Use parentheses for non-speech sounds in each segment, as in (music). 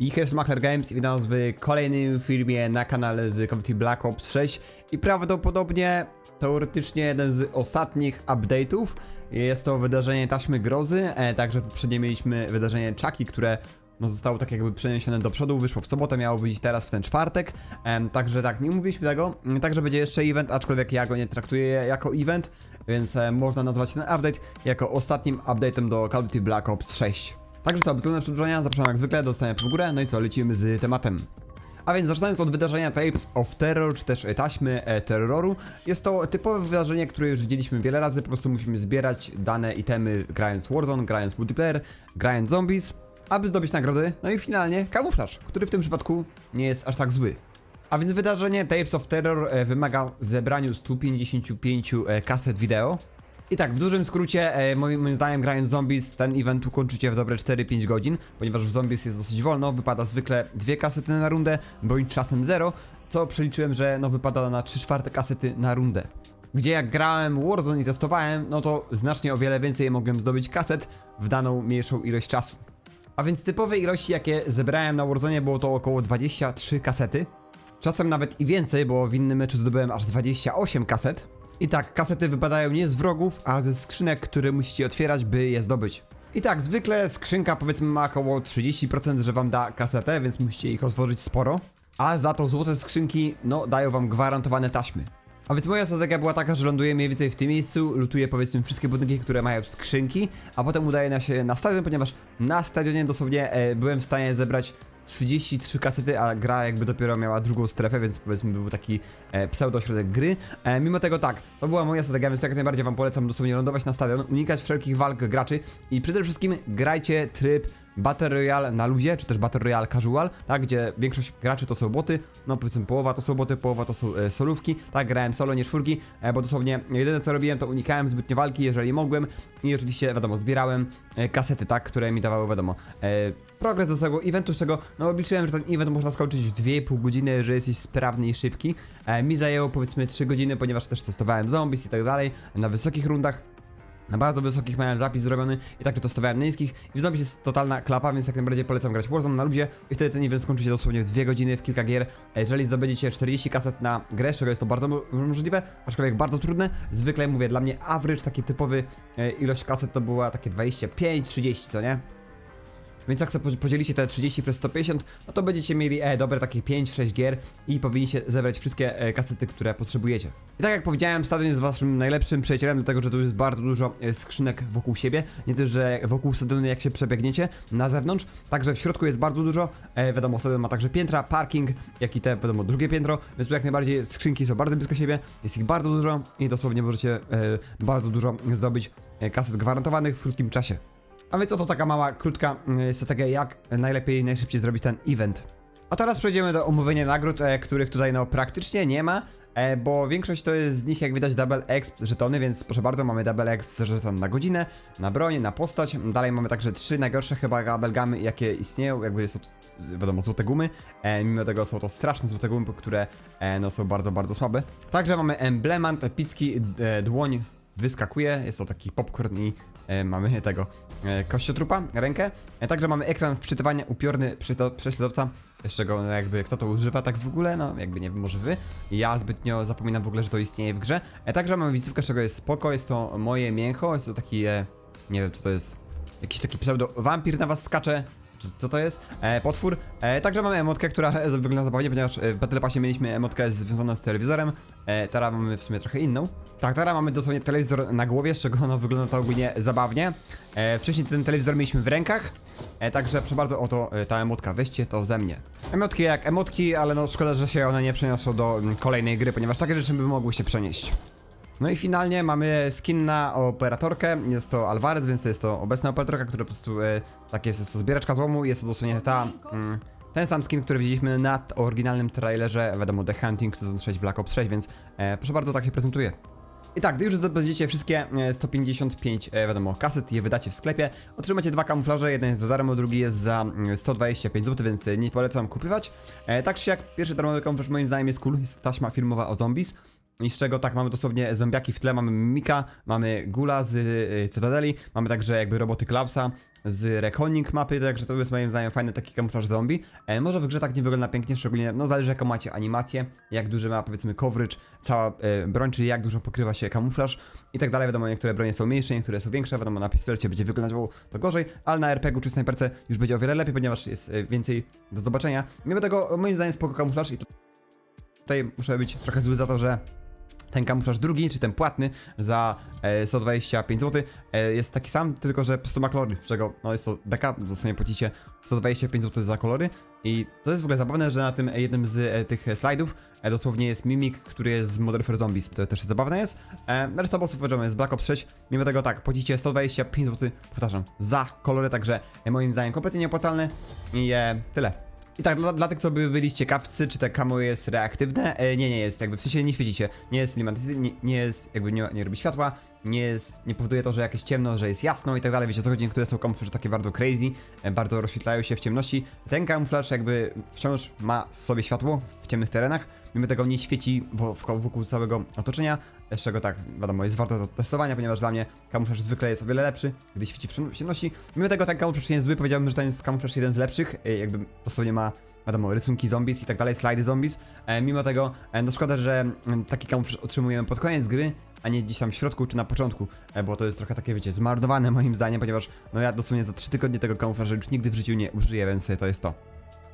I jest Games i witam w kolejnym filmie na kanale z Call of Duty Black Ops 6 i prawdopodobnie teoretycznie jeden z ostatnich update'ów. Jest to wydarzenie Taśmy Grozy, e, także poprzednio mieliśmy wydarzenie Chucky, które no, zostało tak jakby przeniesione do przodu, wyszło w sobotę, miało wyjść teraz w ten czwartek, em, także tak, nie mówiliśmy tego, Mm, także będzie jeszcze event, aczkolwiek ja go nie traktuję jako event, więc e, można nazwać ten update jako ostatnim update'em do Call of Duty Black Ops 6. Także co, bez przedłużenia, zapraszam jak zwykle, dostanie w górę, no i co, lecimy z tematem. A więc zaczynając od wydarzenia Tapes of Terror, czy też taśmy e, terroru, jest to typowe wydarzenie, które już widzieliśmy wiele razy, po prostu musimy zbierać dane itemy grając Warzone, grając multiplayer, grając zombies, aby zdobyć nagrody, no i finalnie kamuflaż, który w tym przypadku nie jest aż tak zły. A więc wydarzenie Tapes of Terror e, wymaga zebraniu 155 e, kaset wideo. I tak, w dużym skrócie, e, moim, moim zdaniem grając zombies, ten event ukończycie w dobre 4-5 godzin, ponieważ w zombies jest dosyć wolno, wypada zwykle dwie kasety na rundę, bądź czasem 0, co przeliczyłem, że no wypada na 3 czwarte kasety na rundę. Gdzie jak grałem Warzone i testowałem, no to znacznie o wiele więcej mogłem zdobyć kaset w daną mniejszą ilość czasu. A więc typowe ilości, jakie zebrałem na Warzone było to około 23 kasety. Czasem nawet i więcej, bo w innym meczu zdobyłem aż 28 kaset. I tak, kasety wypadają nie z wrogów, a ze skrzynek, które musicie otwierać, by je zdobyć. I tak, zwykle skrzynka powiedzmy ma około 30%, że wam da kasetę, więc musicie ich otworzyć sporo. A za to złote skrzynki, no, dają wam gwarantowane taśmy. A więc moja strategia była taka, że ląduję mniej więcej w tym miejscu, lutuję powiedzmy wszystkie budynki, które mają skrzynki, a potem udaję się na stadion, ponieważ na stadionie dosłownie e, byłem w stanie zebrać 33 kasety, a gra jakby dopiero miała drugą strefę, więc powiedzmy był taki e, pseudo-środek gry. E, mimo tego tak, to była moja strategia, więc jak najbardziej wam polecam dosłownie lądować na stadion, unikać wszelkich walk graczy i przede wszystkim grajcie tryb Battle Royale na luzie, czy też Battle Royale Casual, tak, gdzie większość graczy to są boty, no powiedzmy połowa to są boty, połowa to są e, solówki, tak, grałem solo, nie czwórki, e, bo dosłownie jedyne co robiłem to unikałem zbytnio walki, jeżeli mogłem. I oczywiście, wiadomo, zbierałem e, kasety, tak, które mi dawały, wiadomo, e, progres do tego eventu, z czego, no obliczyłem, że ten event można skończyć w 2,5 godziny, że jesteś sprawny i szybki, e, mi zajęło powiedzmy 3 godziny, ponieważ też testowałem zombies i tak dalej, na wysokich rundach, na bardzo wysokich miałem zapis zrobiony i także testowałem niskich. I w zombies jest totalna klapa, więc jak najbardziej polecam grać Warzone na ludzie i wtedy ten event skończy się dosłownie w 2 godziny w kilka gier. Jeżeli zdobędziecie 40 kaset na grę, z czego jest to bardzo mo- możliwe, aczkolwiek bardzo trudne, zwykle mówię, dla mnie average, taki typowy e, ilość kaset to była takie 25-30, co nie? Więc jak sobie podzielicie te 30 przez 150, no to będziecie mieli e, dobre takie 5-6 gier i powinniście zebrać wszystkie e, kasety, które potrzebujecie. I tak jak powiedziałem, stadion jest waszym najlepszym przyjacielem, dlatego że tu jest bardzo dużo e, skrzynek wokół siebie. Nie też, że wokół stadionu jak się przebiegniecie na zewnątrz, także w środku jest bardzo dużo. E, wiadomo, stadion ma także piętra, parking, jak i te, wiadomo, drugie piętro, więc tu jak najbardziej skrzynki są bardzo blisko siebie, jest ich bardzo dużo i dosłownie możecie e, bardzo dużo zdobyć e, kaset gwarantowanych w krótkim czasie. A więc oto taka mała, krótka y, strategia, jak najlepiej, najszybciej zrobić ten event. A teraz przejdziemy do omówienia nagród, e, których tutaj no praktycznie nie ma, e, bo większość to jest z nich jak widać double exp żetony, więc proszę bardzo, mamy double exp żeton na godzinę, na broń, na postać. Dalej mamy także trzy najgorsze chyba gabelgamy, jakie istnieją, jakby są to, wiadomo, złote gumy. E, mimo tego są to straszne złote gumy, które e, no, są bardzo, bardzo słabe. Także mamy emblemat, epicki e, dłoń wyskakuje, jest to taki popcorn i e, mamy tego e, kościotrupa, rękę. E, także mamy ekran wczytywania, upiorny prześlado- prześladowca, z czego no, jakby kto to używa tak w ogóle, no jakby nie wiem, może wy. Ja zbytnio zapominam w ogóle, że to istnieje w grze. E, także mamy wizytówkę, z czego jest spoko, jest to moje mięcho, jest to taki, e, nie wiem co to jest, jakiś taki pseudo wampir na was skacze, co to jest? E, potwór. E, także mamy emotkę, która (laughs) wygląda zabawnie, ponieważ e, w Battle Passie mieliśmy emotkę związaną z telewizorem. E, teraz mamy w sumie trochę inną. Tak, teraz mamy dosłownie telewizor na głowie, z czego (laughs) ono wygląda to ogólnie zabawnie. E, wcześniej ten telewizor mieliśmy w rękach. E, także proszę bardzo, oto e, ta emotka, weźcie to ze mnie. Emotki jak emotki, ale no szkoda, że się one nie przeniosą do mm, kolejnej gry, ponieważ takie rzeczy by mogły się przenieść. No i finalnie mamy skin na operatorkę, jest to Alvarez, więc to jest to obecna operatorka, która po prostu, e, tak jest, jest to zbieraczka złomu, jest to dosłownie ta, mm, ten sam skin, który widzieliśmy na oryginalnym trailerze, wiadomo, The Hunting Season 6 Black Ops 6, więc e, proszę bardzo, tak się prezentuje. I tak, gdy już zdobędziecie wszystkie e, 155, e, wiadomo, kaset je wydacie w sklepie, otrzymacie dwa kamuflaże, jeden jest za darmo, drugi jest za mm, 125 zł, więc e, nie polecam kupywać. E, tak czy jak, pierwszy darmowy kamuflaż moim zdaniem jest cool, jest to taśma filmowa o zombies. I z czego tak, mamy dosłownie zombiaki w tle, mamy Mimika, mamy Gula z y, Cytadeli, mamy także jakby roboty Klausa, z Reckoning mapy, także to jest moim zdaniem fajny taki kamuflaż zombie. E, może w grze tak nie wygląda pięknie, szczególnie, no zależy jaką macie animację, jak duży ma powiedzmy coverage, cała e, broń, czyli jak dużo pokrywa się kamuflaż i tak dalej. Wiadomo, niektóre bronie są mniejsze, niektóre są większe, wiadomo, na pistolecie będzie wyglądało to gorzej, ale na RPG-u czy snajperce już będzie o wiele lepiej, ponieważ jest e, więcej do zobaczenia. Mimo tego, moim zdaniem spoko kamuflaż i tu- tutaj muszę być trochę zły za to, że ten kamuflaż drugi, czy ten płatny za e, 125 zł e, jest taki sam, tylko że po prostu ma kolory, czego no jest to beka, dosłownie płacicie 125 zł za kolory. I to jest w ogóle zabawne, że na tym e, jednym z e, tych slajdów e, dosłownie jest mimik, który jest z Modern Warfare Zombies, to też zabawne jest. E, reszta bossów wiadomo jest Black Ops 6, mimo tego tak, płacicie 125 zł, powtarzam, za kolory, także e, moim zdaniem kompletnie nieopłacalne. I e, tyle. I tak, dla, dla tych, co by byli ciekawcy, czy te camo jest reaktywne, e, nie, nie jest, jakby w sensie nie świecicie, nie jest klimatyzacji, nie, nie jest, jakby nie, nie robi światła, nie jest, nie powoduje to, że jakieś ciemno, że jest jasno i tak dalej, wiecie co chodzi, niektóre są kamuflaże takie bardzo crazy, e, bardzo rozświetlają się w ciemności, ten kamuflaż jakby wciąż ma sobie światło w ciemnych terenach, mimo tego nie świeci wokół całego otoczenia, z czego tak, wiadomo, jest warto do testowania, ponieważ dla mnie kamuflaż zwykle jest o wiele lepszy, gdy świeci w ciemno- w ciemności, mimo tego ten kamuflaż nie jest zły, powiedziałbym, że ten jest kamuflaż jeden z lepszych, e, jakby dosłownie ma wiadomo, rysunki zombies i tak dalej, slajdy zombies. E, mimo tego, e, no szkoda, że mm, taki kamuflaż otrzymujemy pod koniec gry, a nie gdzieś tam w środku czy na początku, e, bo to jest trochę takie, wiecie, zmarnowane moim zdaniem, ponieważ no ja dosłownie za 3 tygodnie tego kamuflaża już nigdy w życiu nie użyję, więc e, to jest to.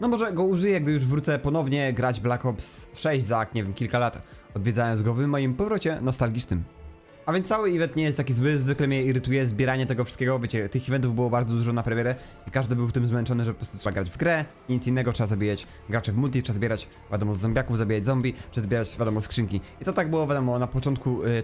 No może go użyję, gdy już wrócę ponownie grać Black Ops 6 za, nie wiem, kilka lat, odwiedzając go w moim powrocie nostalgicznym. A więc cały event nie jest taki zły, zwykle mnie irytuje zbieranie tego wszystkiego, wiecie, tych eventów było bardzo dużo na premierę i każdy był tym zmęczony, że po prostu trzeba grać w grę nic innego, trzeba zabijać graczy w multi, trzeba zbierać, wiadomo, z zombiaków, zabijać zombie, trzeba zbierać, wiadomo, skrzynki. I to tak było, wiadomo, na początku, y,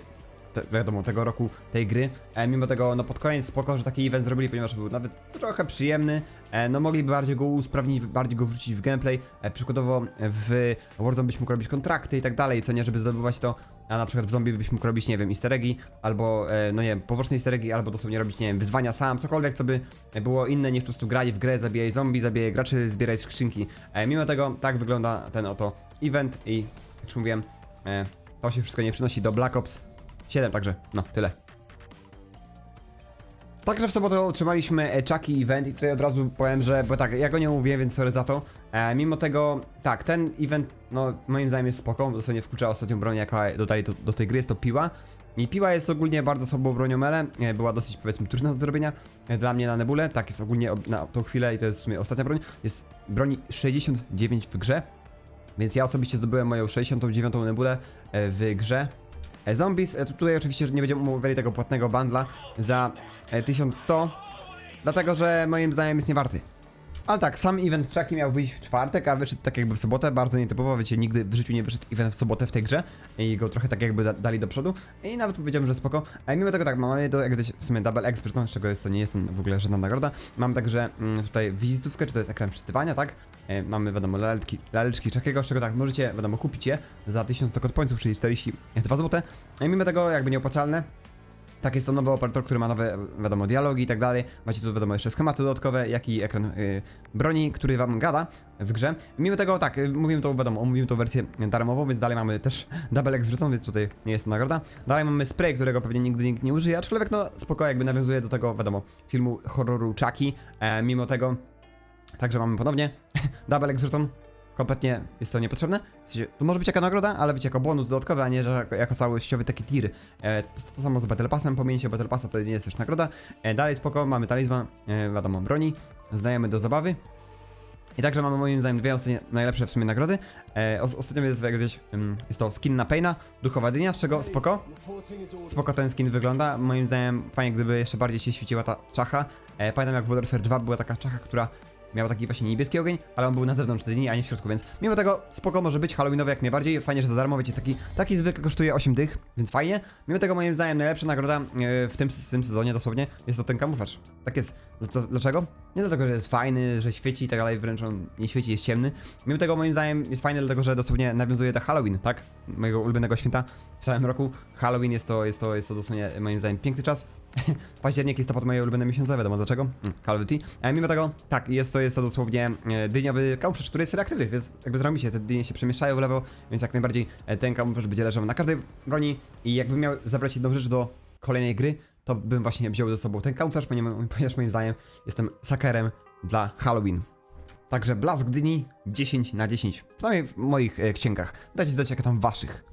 te, wiadomo, tego roku, tej gry. E, mimo tego, no pod koniec spoko, że taki event zrobili, ponieważ był nawet trochę przyjemny, e, no mogliby bardziej go usprawnić, bardziej go wrzucić w gameplay, e, przykładowo w Warzone byś mógł robić kontrakty i tak dalej, co nie, żeby zdobywać to, a na przykład w zombie byś mógł robić, nie wiem, easter eggi, albo, e, no nie wiem, poboczne easter eggi, albo dosłownie robić, nie wiem, wyzwania sam, cokolwiek, co by było inne niż po prostu grać w grę, zabijaj zombie, zabijaj graczy, zbieraj skrzynki. E, mimo tego, tak wygląda ten oto event i, jak już mówiłem, e, to się wszystko nie przynosi do Black Ops 7, także, no, tyle. Także w sobotę otrzymaliśmy e, Chucky Event i tutaj od razu powiem, że, bo tak, ja go nie mówię, więc sorry za to. E, mimo tego, tak, ten event, no moim zdaniem jest spoko, dosłownie wklucza ostatnią broń, jaka dodali do, do tej gry, jest to piła. I piła jest ogólnie bardzo słabą bronią mele, e, była dosyć powiedzmy trudna do zrobienia e, dla mnie na nebule, tak jest ogólnie na tą chwilę i to jest w sumie ostatnia broń. Jest broni 69 w grze, więc ja osobiście zdobyłem moją 69 nebulę w grze. E, Zombies, e, tu- tutaj oczywiście nie będziemy umawiali tego płatnego bundla za e, 1100, dlatego że moim zdaniem jest niewarty. Ale tak, sam event Chucky miał wyjść w czwartek, a wyszedł tak jakby w sobotę, bardzo nietypowo, wiecie, nigdy w życiu nie wyszedł event w sobotę w tej grze i go trochę tak jakby da dali do przodu i nawet powiedziałem, że spoko. A mimo tego tak, mamy to jak gdyś w sumie double expert, z czego jest to nie jest w ogóle żadna nagroda. Mam także mm, tutaj wizytówkę, czy to jest ekran przeczytywania, tak? E, mamy wiadomo laleczki, laleczki Chuckiego, z czego tak, możecie wiadomo kupić je za 1000 100 pońców, czyli 42 zł. I mimo tego jakby nieopłacalne, tak, jest to nowy operator, który ma nowe, wiadomo, dialogi i tak dalej. Macie tu, wiadomo, jeszcze schematy dodatkowe, jak i ekran y, broni, który wam gada w grze. Mimo tego, tak, y, mówimy to, wiadomo, omówimy tą wersję darmową, więc dalej mamy też double X wrzucą, więc tutaj nie jest to nagroda. Dalej mamy spray, którego pewnie nigdy nikt nie użyje, aczkolwiek, no, spoko, jakby nawiązuje do tego, wiadomo, filmu horroru Chucky. E, mimo tego, także mamy ponownie double X wrzucą. Kompletnie jest to niepotrzebne. W sensie, to może być jaka nagroda, ale być jako bonus dodatkowy, a nie że jako, jako całościowy taki tier. E, to samo z Battle Passem, pominięcie Battle Passa to nie jest też nagroda. E, dalej spoko, mamy talizman, e, wiadomo, broni, zdajemy do zabawy. I także mamy moim zdaniem dwie ostatnie najlepsze w sumie nagrody. E, os- ostatnio jest jak gdzieś, ym, jest to skin na Paina, duchowa dynia, z czego spoko. Spoko ten skin wygląda. Moim zdaniem fajnie, gdyby jeszcze bardziej się świeciła ta czacha. E, pamiętam jak w Warfare 2 była taka czacha, która miała taki właśnie niebieski ogień, ale on był na zewnątrz dyni, a nie w środku, więc mimo tego spoko może być, halloweenowy jak najbardziej. Fajnie, że za darmo, wiecie, taki, taki zwykle kosztuje 8 dych, więc fajnie. Mimo tego moim zdaniem najlepsza nagroda e, w tym, w tym sezonie dosłownie jest to ten kamuflaż. Tak jest. Dl- Dlaczego? Nie dlatego, że jest fajny, że świeci i tak dalej, wręcz on nie świeci, jest ciemny. Mimo tego moim zdaniem jest fajny, dlatego że dosłownie nawiązuje do Halloween, tak? Mojego ulubionego święta w całym roku. Halloween jest to, jest to, jest to dosłownie moim zdaniem piękny czas. (laughs) Październik, listopad moje ulubione miesiące, wiadomo dlaczego. Call of Duty. Mimo tego, tak, jest to, jest to dosłownie e, dyniowy kamuflaż, który jest reaktywny, więc jakby zrobicie, te dynie się przemieszczają w lewo, więc jak najbardziej e, ten kamuflaż będzie leżał na każdej broni i jakby miał zabrać jedną rzecz do kolejnej gry, to bym właśnie wziął ze sobą ten kamuflaż, ponieważ moim zdaniem jestem sakerem dla Halloween. Także Blask Dyni 10 na 10. Przynajmniej w moich e, księgach. Dajcie znać, jakie tam waszych.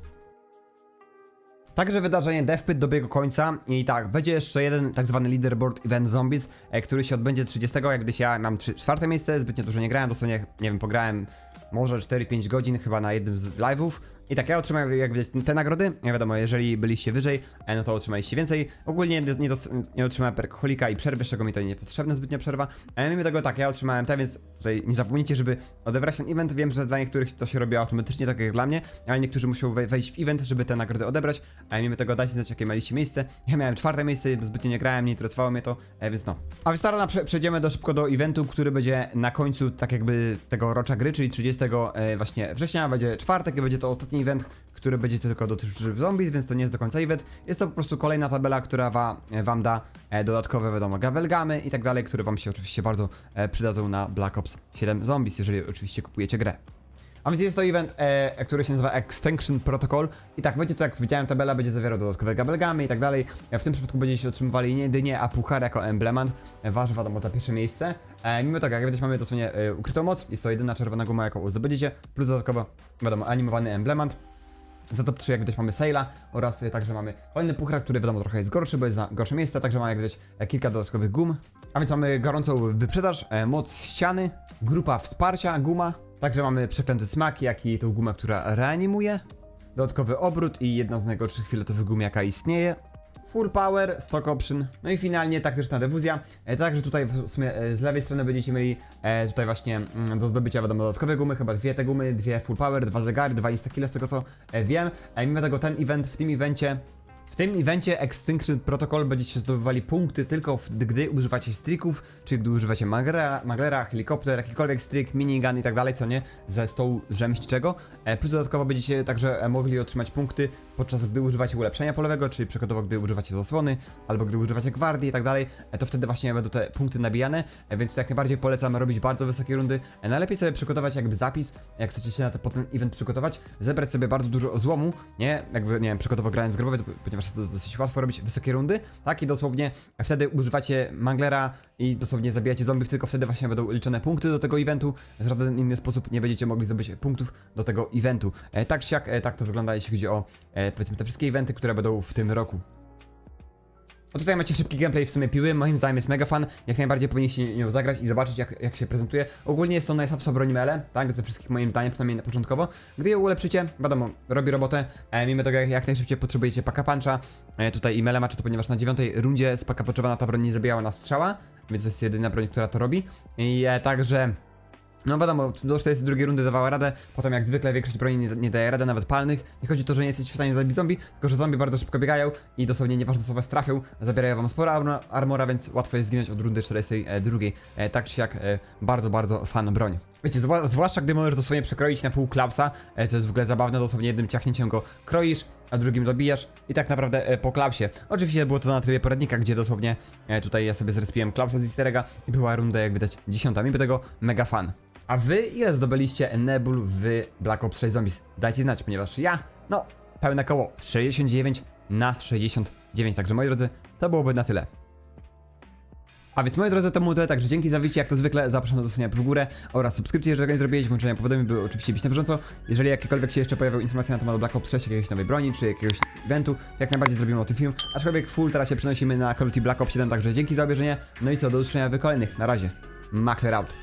Także wydarzenie Deathpit dobiegło końca i tak, będzie jeszcze jeden tak zwany leaderboard event zombies, e, który się odbędzie 30, jak gdyś ja mam trzy- czwarte miejsce, zbytnio dużo nie grałem, dosłownie, nie wiem, pograłem może 4-5 godzin chyba na jednym z live'ów. I tak, ja otrzymałem jak widać te nagrody, nie wiadomo, jeżeli byliście wyżej, e, no to otrzymaliście więcej. Ogólnie nie, nie, otrzymałem perkolika i przerwy, z czego mi to nie potrzebne zbytnio przerwa. E, mimo tego tak, ja otrzymałem te, więc tutaj nie zapomnijcie, żeby odebrać ten event. Wiem, że dla niektórych to się robi automatycznie, tak jak dla mnie, ale niektórzy muszą wej- wejść w event, żeby te nagrody odebrać. A mimo tego dajcie znać, jakie mieliście miejsce. Ja miałem czwarte miejsce, zbytnio nie grałem, nie interesowało mnie to, e, więc no. A więc teraz prze- przejdziemy do szybko do eventu, który będzie na końcu tak jakby tego rocza gry, czyli 30 e, właśnie września, będzie czwartek i będzie to ostatni event, który będzie tylko dotyczył zombies, więc to nie jest do końca event. Jest to po prostu kolejna tabela, która wa, wam da e, dodatkowe, wiadomo, gavelgamy i tak dalej, które wam się oczywiście bardzo e, przydadzą na Black Ops 7 Zombies, jeżeli oczywiście kupujecie grę. A więc jest to event, e, który się nazywa Extinction Protocol i tak, będzie to jak widziałem, tabela będzie zawierał dodatkowe gavelgamy i tak dalej. E, w tym przypadku będziecie otrzymywali nie jedynie a puchar jako emblemat, e, wasz wiadomo za pierwsze miejsce. E, mimo tego, jak widać mamy dosłownie e, ukrytą moc, jest to jedyna czerwona guma jaką zdobędziecie, plus dodatkowo wiadomo animowany emblemat. Za top 3 jak widać mamy Saila oraz y, także mamy kolejny puchar, który wiadomo trochę jest gorszy, bo jest za gorsze miejsce, także mamy jak widać e, kilka dodatkowych gum. A więc mamy gorącą wyprzedaż, e, moc ściany, grupa wsparcia, guma. Także mamy przeklęty smak, jak i tą gumę, która reanimuje. Dodatkowy obrót i jedna z najgorszych fioletowych gum, jaka istnieje. Full power, stock option, no i finalnie taktyczna dewuzja. E, także tutaj w sumie e, z lewej strony będziecie mieli e, tutaj właśnie mm, do zdobycia wiadomo dodatkowe gumy, chyba dwie te gumy, dwie full power, dwa zegary, dwa instakile z tego co wiem. Mimo tego ten event, w tym evencie w tym evencie Extinction Protocol będziecie zdobywali punkty tylko gdy używacie strików, czyli gdy używacie maglera, maglera helikopter, jakikolwiek strik, minigun i tak dalej, co nie, ze stołu rzemieślniczego. E, plus dodatkowo będziecie także e, mogli otrzymać punkty podczas gdy używacie ulepszenia polowego, czyli przykładowo gdy używacie zasłony, albo gdy używacie gwardii i tak dalej, e, to wtedy właśnie będą te punkty nabijane, więc jak najbardziej polecam robić bardzo wysokie rundy. Najlepiej sobie przygotować jakby zapis, jak chcecie się na te, ten event przygotować, zebrać sobie bardzo dużo złomu, nie, jakby, nie wiem, przykładowo grając grobowiec, ponieważ jest to dosyć łatwo robić wysokie rundy, tak, i dosłownie wtedy używacie manglera i dosłownie zabijacie zombie, tylko wtedy właśnie będą liczone punkty do tego eventu, w żaden inny sposób nie będziecie mogli zdobyć punktów do tego eventu. E, tak siak, e, tak to wygląda, jeśli chodzi o e, powiedzmy te wszystkie eventy, które będą w tym roku. O tutaj macie szybki gameplay w sumie piły, moim zdaniem jest mega fan, jak najbardziej powinniście nią zagrać i zobaczyć jak, jak się prezentuje. Ogólnie jest to najsłabsza broń mele, tak, ze wszystkich moim zdaniem, przynajmniej na początkowo. Gdy ją ulepszycie, wiadomo, robi robotę, e, mimo tego jak, jak najszybciej potrzebujecie paka puncha, e, tutaj i mele macie to, ponieważ na dziewiątej rundzie z paka ta broń nie zabijała na strzała, więc to jest jedyna broń, która to robi. I e, także... No wiadomo, do 42 rundy dawała radę, potem jak zwykle większość broni nie, nie daje rady, nawet palnych. Nie chodzi o to, że nie jesteście w stanie zabić zombie, tylko że zombie bardzo szybko biegają i dosłownie nieważne co was trafią, zabierają wam sporo armor- armora, więc łatwo jest zginąć od rundy 42. E, tak czy jak, e, bardzo, bardzo fan broń. Wiecie, zwła- zwłaszcza gdy możesz dosłownie przekroić na pół klapsa, e, co jest w ogóle zabawne, dosłownie jednym ciachnięciem go kroisz, a drugim dobijasz i tak naprawdę e, po klapsie. Oczywiście było to na trybie poradnika, gdzie dosłownie e, tutaj ja sobie zrespiłem klapsa z easter i była runda jak widać dziesiąta, mimo tego mega fan. A wy ile zdobyliście Nebul w Black Ops 6 Zombies? Dajcie znać, ponieważ ja, no, pełne koło 69 na 69, także moi drodzy, to byłoby na tyle. A więc moi drodzy, to było tyle, także dzięki za widzicie, jak to zwykle zapraszam do zostania w górę oraz subskrypcji, jeżeli tego nie zrobiłeś, włączenia powiadomień, by oczywiście być na bieżąco. Jeżeli jakiekolwiek się jeszcze pojawią informacje na temat Black Ops 6, jakiejś nowej broni, czy jakiegoś eventu, to jak najbardziej zrobimy o tym film. Aczkolwiek full teraz się przenosimy na Call of Duty Black Ops 7, także dzięki za obejrzenie. No i co, do usłyszenia w kolejnych, na razie. Makler out.